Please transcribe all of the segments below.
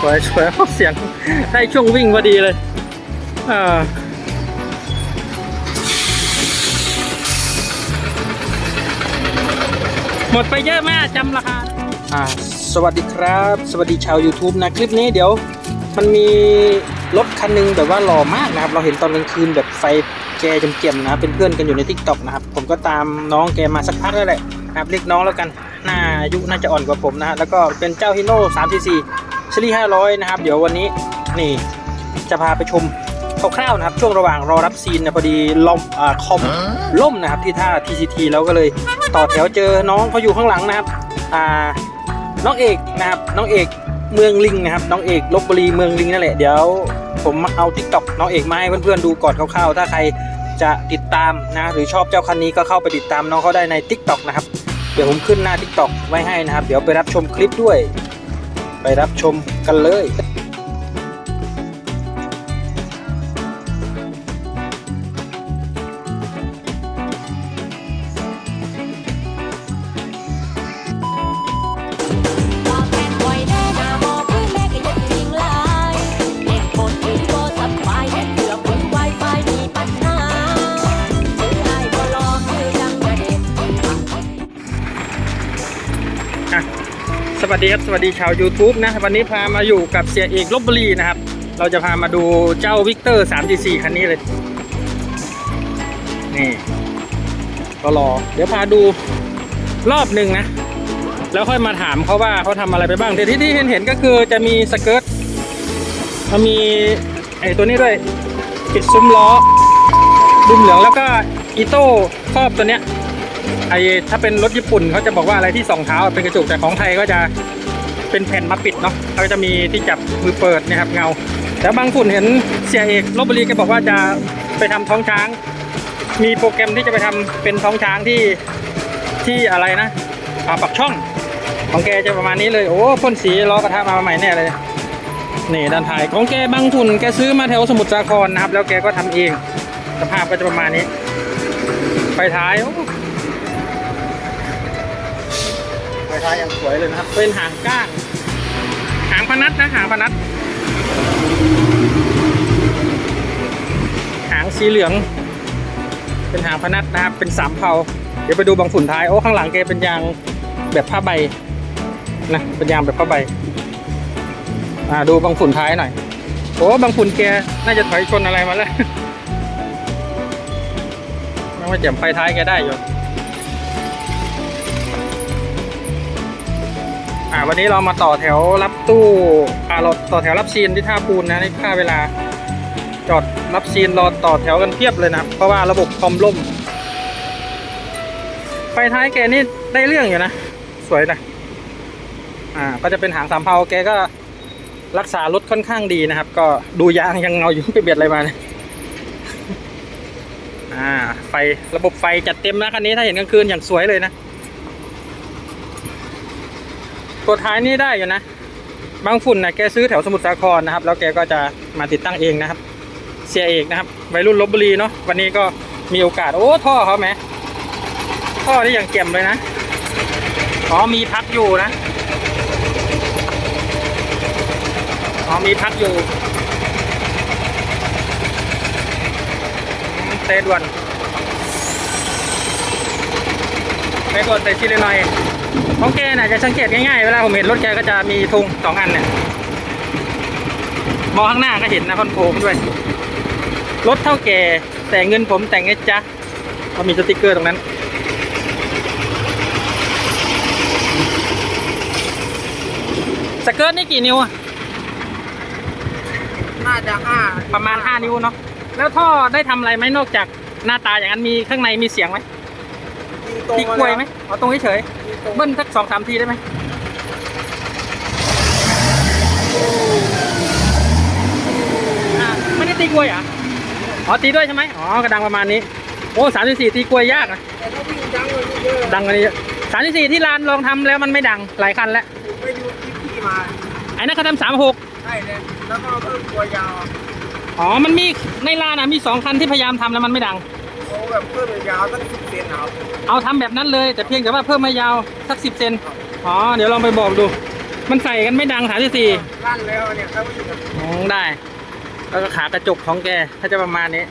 สวยสวยเสียงได้ช่วงวิ่งพอดีเลยเออหมดไปเยอะมากจำราคาอ่าสวัสดีครับ สวัสดีชาว YouTube นะ คลิปนี้เดี๋ยว มันมีรถคันหนึงแบบว่าหล่อมากนะครับ เราเห็นตอนกลางคืนแบบไฟแกเจียมๆนะเป็นเพื่อนกันอยู่ใน t ิ k t o k นะครับ ผมก็ตามน้องแกมาสักพักแล้วแหละนะครับเรียกน้องแล้วกันน่าอายุน่าจะอ่อนกว่าผมนะฮะแล้วก็เป็นเจ้าฮิโน่3 4 4 ชลี500นะครับ เดี๋ยววันนี้นี่จะพาไปชมคร่าวๆนะครับ ช่วงระหว่างรอรับซีนนะพอดีลมอ่าคอมล่มนะครับที่ท่า TCT แล้วก็เลยต่อแถวเจอน้องเขาอยู่ข้างหลังนะครับอ่าน้องเอกนะครับน้องเอกเมืองลิงนะครับน้องเอกลบบุรีเมืองลิงนั่นแหละเดี๋ยวผมเอาทิกตอกน้องเอกมาให้เพื่อนๆดูก่อนคร่าวๆถ้าใครจะติดตามนะหรือชอบเจ้าคันนี้ก็เข้าไปติดตามน้องเขาได้ใน t ิ k t o k นะครับเดี๋ยวผมขึ้นหน้า t ิ k t o k ไว้ให้นะครับ เดี๋ยวไปรับชมคลิปด้วย ไปรับชมกันเลย วัสดีครับ สวัสดีชาว YouTube นะ วันนี้พามาอยู่กับเสียเอกลบบุรีนะครับ เราจะพามาดูเจ้าวิกเตอร์344คันนี้เลย นี่ ก็รอ เดี๋ยวพาดูรอบหนึ่งนะ แล้วค่อยมาถามเขาว่าเขาทำอะไรไปบ้าง แต่ที่ที่เห็นเห็นก็คือจะมีสเกิร์ตมันมีไอตัวนี้ด้วยปิดซุ้มล้อดุมเหลืองแล้วก็อีโต้ครอบตัวเนี้ย ไอถ้าเป็นรถญี่ปุ่นเขาจะบอกว่าอะไรที่สองเท้าเป็นกระจกแต่ของไทยก็จะเป็นแผ่นมาปิดเนาะเขาจะมีที่จับมือเปิดนะครับเงาแต่บางฝุ่นเห็นเสียเอกลบบุรีแกบอกว่าจะไปทำท้องช้าง มีโปรแกรมที่จะไปทำเป็นท้องช้างที่ที่อะไรนะปักช่องของแกจะประมาณนี้เลยโอ้พ่นสีล้อกระทะมาใหม่แน่เลยนี่ด้านท้ายของแกบางฝุ่นแกซื้อมาแถวสมุทรสาครนะครับ แล้วแกก็ทำเองสภาพก็จะประมาณนี้ ไฟท้าย ไฟท้ายยังสวยเลยนะครับ เป็นหางก้าง หางพนัดนะ หางพนัด หางสีเหลือง เป็นหางพนัดนะครับ เป็นสามเผาเดี๋ยวไปดูบางฝุ่นท้าย โอ้ ข้างหลังแกเป็นยางแบบผ้าใบนะ เป็นยางแบบผ้าใบ อ่า ดูบางฝุ่นท้ายหน่อย โอ้ บางฝุ่นแกน่าจะถอยชนอะไรมาแล้วไม่ว่าจะไฟท้ายแกได้อยู่าวันนี้เรามาต่อแถวรับตู้อ่าเราต่อแถวรับซีนที่ท่าปูนนะนี่ค่าเวลา จอดรับซีนรอต่อแถวกันเพียบเลยนะเพราะว่าระบบคอมล่มไฟท้ายแกนี่ได้เรื่องอยู่นะ สวยนะอ่าก็จะเป็นหางสามเพาแกก็รักษารถค่อนข้างดีนะครับ ก็ดูยางยังเงาอยู่ไปเบียดอะไรมาเนี่ยอ่าไฟระบบไฟจัดเต็มนะคันนี้ถ้าเห็นกลางคืนอย่างสวยเลยนะ ตัวท้ายนี่ได้อยู่นะ บางฝุ่นนะแกซื้อแถวสมุทรสาครนะครับ แล้วแกก็จะมาติดตั้งเองนะครับ เสียเอกนะครับ วัยรุ่นลบบุรีเนาะ วันนี้ก็มีโอกาส โอ้ ท่อเขาไหม ท่อนี่อย่างเก็มเลยนะ อ๋อ มีพักอยู่นะ อ๋อ มีพักอยู่เตะด่วนเตะด่วนแต่ชิลหน่อย ของแกน่ะจะสังเกตง่ายๆ เวลาผมเห็นรถแกก็จะมีธงสองอันเนี่ย มองข้างหน้าก็เห็นนะคอนโทรลด้วย รถเท่าแก่แต่เงินผมแต่งไงจ๊ะก็มีสติกเกอร์ตรงนั้น สเกิร์ตนี่กี่นิ้วอะน่าจะห้าประมาณ5นิ้วเนาะ แล้วท่อได้ทำอะไรไหมนอกจากหน้าตาอย่างนั้นมีข้างในมีเสียงไหมตีกลวยไหมเอาตรงเฉยๆ เบิ้ลสักสองสามทีได้ไหมอะไม่ได้ตีกลวยเหรอะอ๋อตีด้วยใช่ไหมอ๋อกระดังประมาณนี้โอ้สามสี่ตีกลวยยากนะแต่ถ้าวิ่งจังเลยเยอะดังกว่านี้สามสี่ที่ร้านลองทำแล้วมันไม่ดังหลายคันแล้วผมไปดูคลิปที่มาไอ้นั่นเขาทำสามหกใช่เลยแล้วก็เพิ่มตัวยาวอ๋อมันมีในร้านอะมีสองคันที่พยายามทำแล้วมันไม่ดัง เขาแบบเพิ่มยาวตั้งสิบเซนครับเอาทำแบบนั้นเลย แต่เพียงแต่ว่าเพิ่มมายาวสักสิบเซนอ๋อเดี๋ยวลองไปบอกดู มันใส่กันไม่ดังสามสี่ลั่นแล้วเนี่ยถ้าไม่อยู่มองได้ แล้วก็ขากระจกของแกถ้าจะประมาณนี้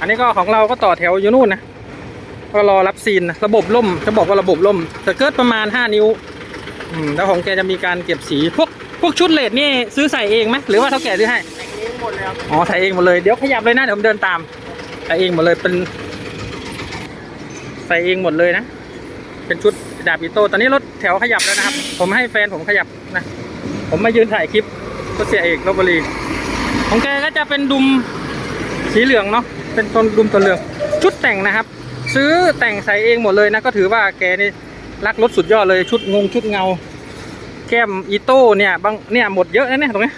อันนี้ก็ของเราก็ต่อแถวอยู่นู่นนะก็รอรับซีนนะระบบล่มจะบอกว่าระบบล่มสเกิร์ตประมาณ 5 นิ้ว อืม แล้วของแกจะมีการเก็บสีพวก พวกชุดเลดนี่ซื้อใส่เองไหมหรือว่าเท่าแก่ซื้อให้แต่งนี้หมดเลยครับอ๋อใส่เองหมดเลยเดี๋ยวขยับเลยนะเดี๋ยวผมเดินตามใส่เองหมดเลยเป็นใส่เองหมดเลยนะ เป็นชุดดาบอิโต้ตอนนี้รถแถวขยับแล้วนะครับ ผมให้แฟนผมขยับนะ ผมมายืนถ่ายคลิปก็เสียเอกลบบุรี ของแกก็จะเป็นดุมสีเหลืองเนาะ เป็นต้นดุมตัวเหลือง ชุดแต่งนะครับ ซื้อแต่งใส่เองหมดเลยนะ ก็ถือว่าแกนี่รักรถสุดยอดเลย ชุดงงชุดเงา แก้มอีโต้เนี่ยบางเนี่ยหมดเยอะนะเนี่ยตรงนี้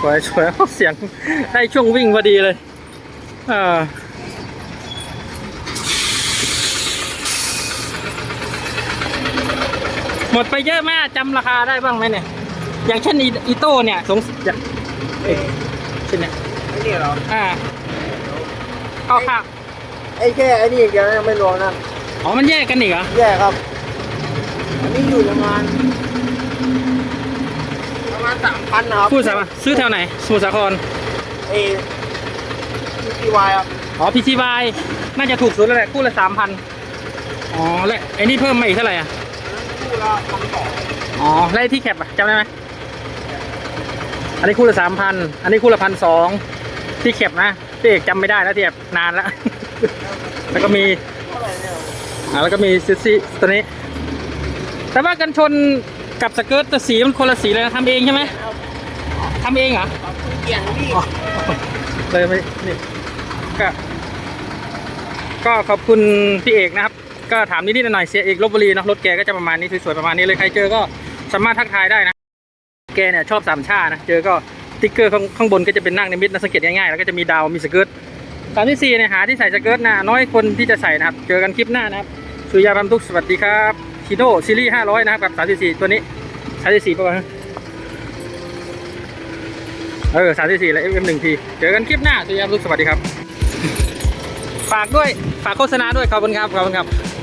สวยสวยเสียงได้ช่วงวิ่งพอดีเลยเออ หมดไปเยอะมากจำราคาได้บ้างไหมเนี่ย อย่างเช่นอีอีโต้เนี่ยสงสอย่างเอ้ยเช่นเนี่ยไอ้นี่เหรออ่าเข้าข้างไอ้แค่ไอ้นี่อย่างเดียวยังไม่รวมนะอ๋อมันแยกกันอีกเหรอแย่ครับอันนี้อยู่ประมาณประมาณสามพันนะครับพูดสามารถซื้อแถวไหนสมุทรสาครเอทีวายครับอ๋อพีซีวน่าจะถูกสุดแล้วแหละคู่ละสามพันอ๋อและไอ้นี่เพิ่มมาอีกเท่าไหร่อะ คู่ละพันสองอ๋อแล้วไอ้ที่แคปอะจำได้ไหมอันนี้คู่ละสามพันอันนี้คู่ละพันสองที่แคปนะพี่เอกจำไม่ได้แล้วที่แคปนานแล้ว แล้วก็มีเท่าไหร่เนี่ยอ่าแล้วก็มีซิซี่ตัวนี้ แต่ว่ากันชนกับสเกิร์ตแต่สีมันคนละสีเลยนะทำเองใช่ไหมทำเองเหรอเปลี่ยนนี่อ๋อเลยไม่นี่ก็ก็ขอบคุณพี่เอกนะครับ ก็ถามนิดๆหน่อยๆเสียเอกลบบุรีเนาะรถแกก็จะประมาณนี้สวยๆประมาณนี้เลยใครเจอก็สามารถทักทายได้นะ แกเนี่ยชอบสามชานะเจอก็ติ๊กเกอร์ข้างข้างบนก็จะเป็นนั่งในมิดนะสังเกตง่ายๆแล้วก็จะมีดาวมีสเกิร์ตตามที่สี่เนี่ยหาที่ใส่สเกิร์ตนะน้อยคนที่จะใส่นะครับเจอกันคลิปหน้านะครับสุยาบำทุกสวัสดีครับคีโน่ซีรีส์ห้าร้อยนะครับกับสามสี่ตัวนี้สามสี่ประมาณเออสามสี่และเอ็มหนึ่งทีเจอกันคลิปหน้าสุยาบำทุกสวัสดีครับ ฝากด้วยฝากโฆษณาด้วยขอบคุณครับขอบคุณครับ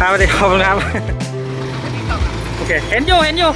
ครับสวัสดีขอบคุณครับ โอเค เห็นอยู่ เห็นอยู่